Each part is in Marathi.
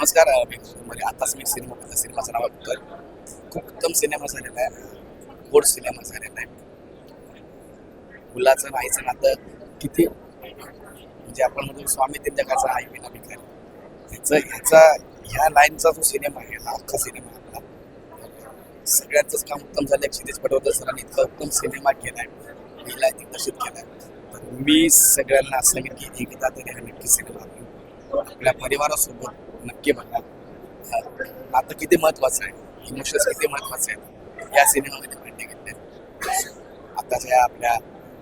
नमस्कार मी म्हणजे आताच मी सिनेमा माझा सिनेमाचं नाव आहे खूप उत्तम सिनेमा झालेला आहे. गोड सिनेमा झालेला आहे. मुलाचं आईचं नातं किती म्हणजे आपण म्हणतो स्वामी तीन आई विना भिकारी ह्याचं ह्याचा ह्या लाईनचा जो सिनेमा आहे हा अख्खा सिनेमा आपला. सगळ्यांचंच काम उत्तम झालं क्षितिज पटवर्धन सरांनी इतका उत्तम सिनेमा केलाय. पहिला दिग्दर्शित केलाय. तर मी सगळ्यांना सांगेन की एकदा तरी हा नक्की सिनेमा आपल्या परिवारासोबत नक्की बघा. आता नातं किती महत्वाचं आहे? इमोशन्स किती महत्त्वाचे आहेत? या सिनेमामध्ये मांडले घेतले. आताच्या या आपल्या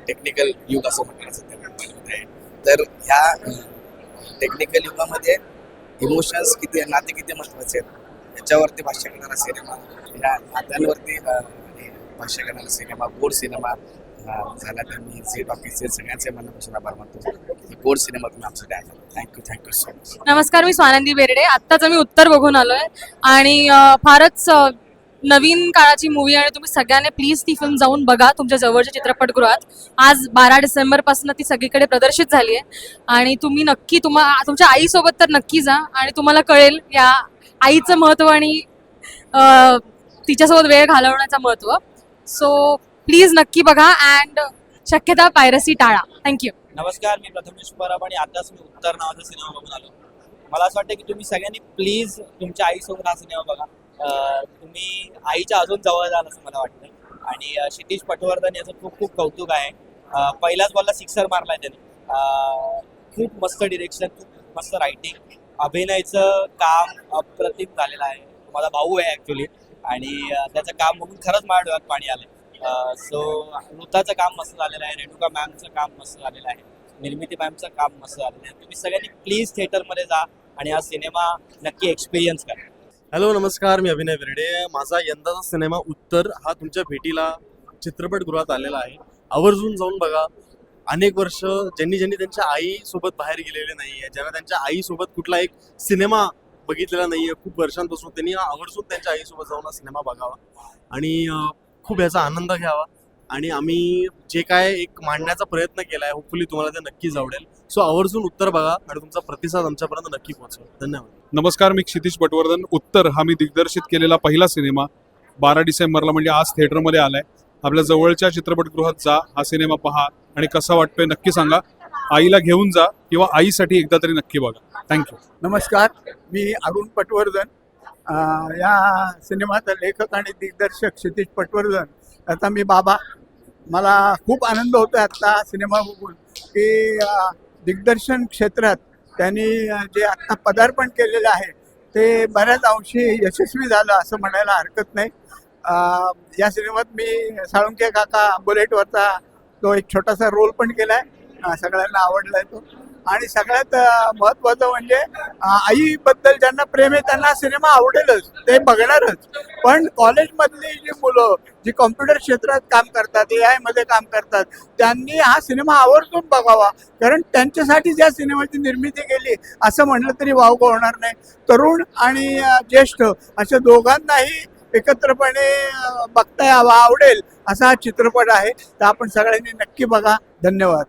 टेक्निकल युग असं म्हटलं सध्या आहे. तर ह्या टेक्निकल युगामध्ये इमोशन्स किती नाते किती महत्त्वाचे आहेत? याच्यावरती भाष्य करणारा सिनेमा या नात्यांवरती भाष्य करणारा सिनेमा गोड सिनेमा झाला तर मी झी टॉकीजचे सगळ्यांचे मनापासून आभार मानतो. की गोड सिनेमा तुम्ही आमचं आहे थँक्यू थँक्यू सो मच नमस्कार मी स्वानंदी बेर्डे. आत्ताच आम्ही उत्तर बघून आलोय. आणि फारच नवीन काळाची मूवी आणि तुम्ही सगळ्यांनी प्लीज ती फिल्म जाऊन बघा तुमच्या जवळच्या चित्रपटगृहात. आज बारा डिसेंबरपासून ती सगळीकडे प्रदर्शित झाली आहे. आणि तुम्ही नक्की तुम्हा तुमच्या आईसोबत तर नक्की जा. आणि तुम्हाला कळेल या आईचं महत्त्व आणि तिच्यासोबत वेळ घालवण्याचं महत्त्व. सो प्लीज नक्की बघा अँड शक्यता पायरसी टाळा. थँक्यू नमस्कार मी प्रथमेश परब आणि आताच मी उत्तर नावाचा सिनेमा बघून आलो. मला असं वाटतं की तुम्ही सगळ्यांनी प्लीज तुमच्या आईसोबत हा सिनेमा बघा. तुम्ही आईच्या अजून जवळ जाल असं मला वाटतं. आणि क्षितिश पटवर्धन याचं खूप खूप कौतुक आहे. पहिलाच बॉलला सिक्सर मारलाय त्याने. खूप मस्त डिरेक्शन खूप मस्त रायटिंग अभिनयचं काम अप्रतिम झालेलं आहे. माझा भाऊ आहे ॲक्च्युली आणि त्याचं काम बघून खरंच माझ्या डोळ्यात पाणी आलं सो ऋताचं काम मस्त झालेलं आहे रेणुका मॅमचं काम मस्त झालेलं आहे निर्मिती मॅमचं काम मस्त झालेलं आहे. तुम्ही सगळ्यांनी प्लीज थिएटरमध्ये जा आणि हा सिनेमा नक्की एक्सपिरियन्स करा. हॅलो नमस्कार मी अभिनय बेर्डे माझा यंदाचा सिनेमा उत्तर हा तुमच्या भेटीला चित्रपटगृहात आलेला आहे. आवर्जून जाऊन बघा. अनेक वर्ष ज्यांनी ज्यांनी त्यांच्या आईसोबत बाहेर गेलेले नाही आहे ज्यांना त्यांच्या आईसोबत कुठला एक सिनेमा बघितलेला नाही आहे खूप वर्षांपासून त्यांनी आवर्जून त्यांच्या आईसोबत जाऊन हा सिनेमा बघावा. आणि खूप याचा आनंद घ्यावा. आणि आम्ही जे काय एक मांडण्याचा प्रयत्न केला आहे होपफुली तुम्हाला ते नक्कीच आवडेल सो आवर्जून उत्तर बघा आणि तुमचा प्रतिसाद आमच्यापर्यंत नक्की पोहोचवा धन्यवाद. नमस्कार मी क्षितिज पटवर्धन उत्तर हा मी दिग्दर्शित केलेला पहिला सिनेमा. बारा डिसेंबरला म्हणजे आज थिएटरमध्ये आलाय. आपल्या जवळच्या चित्रपटगृहात जा हा सिनेमा पहा आणि कसा वाटतोय नक्की सांगा. आईला घेऊन जा किंवा आईसाठी एकदा तरी नक्की बघा. थँक्यू नमस्कार मी अरुण पटवर्धन या सिनेमाचा लेखक आणि दिग्दर्शक क्षितिज पटवर्धन आता मी बाबा. मला खूप आनंद होतो आत्ता सिनेमा बघून की दिग्दर्शन क्षेत्रात त्यांनी जे आत्ता पदार्पण केलेलं आहे ते बऱ्याच अंशी यशस्वी झालं असं म्हणायला हरकत नाही. या सिनेमात मी साळुंके काका बुलेटवरचा तो एक छोटासा रोल पण केला आहे सगळ्यांना आवडला आहे तो. आणि सगळ्यात महत्वाचं महत्त्वाचं म्हणजे आईबद्दल ज्यांना प्रेम आहे त्यांना सिनेमा आवडेलच ते बघणारच. पण कॉलेजमधली जी मुलं जी कॉम्प्युटर क्षेत्रात काम करतात ए आयमध्ये काम करतात त्यांनी हा सिनेमा आवर्जून बघावा. कारण त्यांच्यासाठी ज्या सिनेमाची निर्मिती केली असं म्हणलं तरी वावगं होणार नाही. तरुण आणि ज्येष्ठ अशा दोघांनाही एकत्रपणे बघता यावा आवडेल असा हा चित्रपट आहे. तर आपण सगळ्यांनी नक्की बघा. धन्यवाद.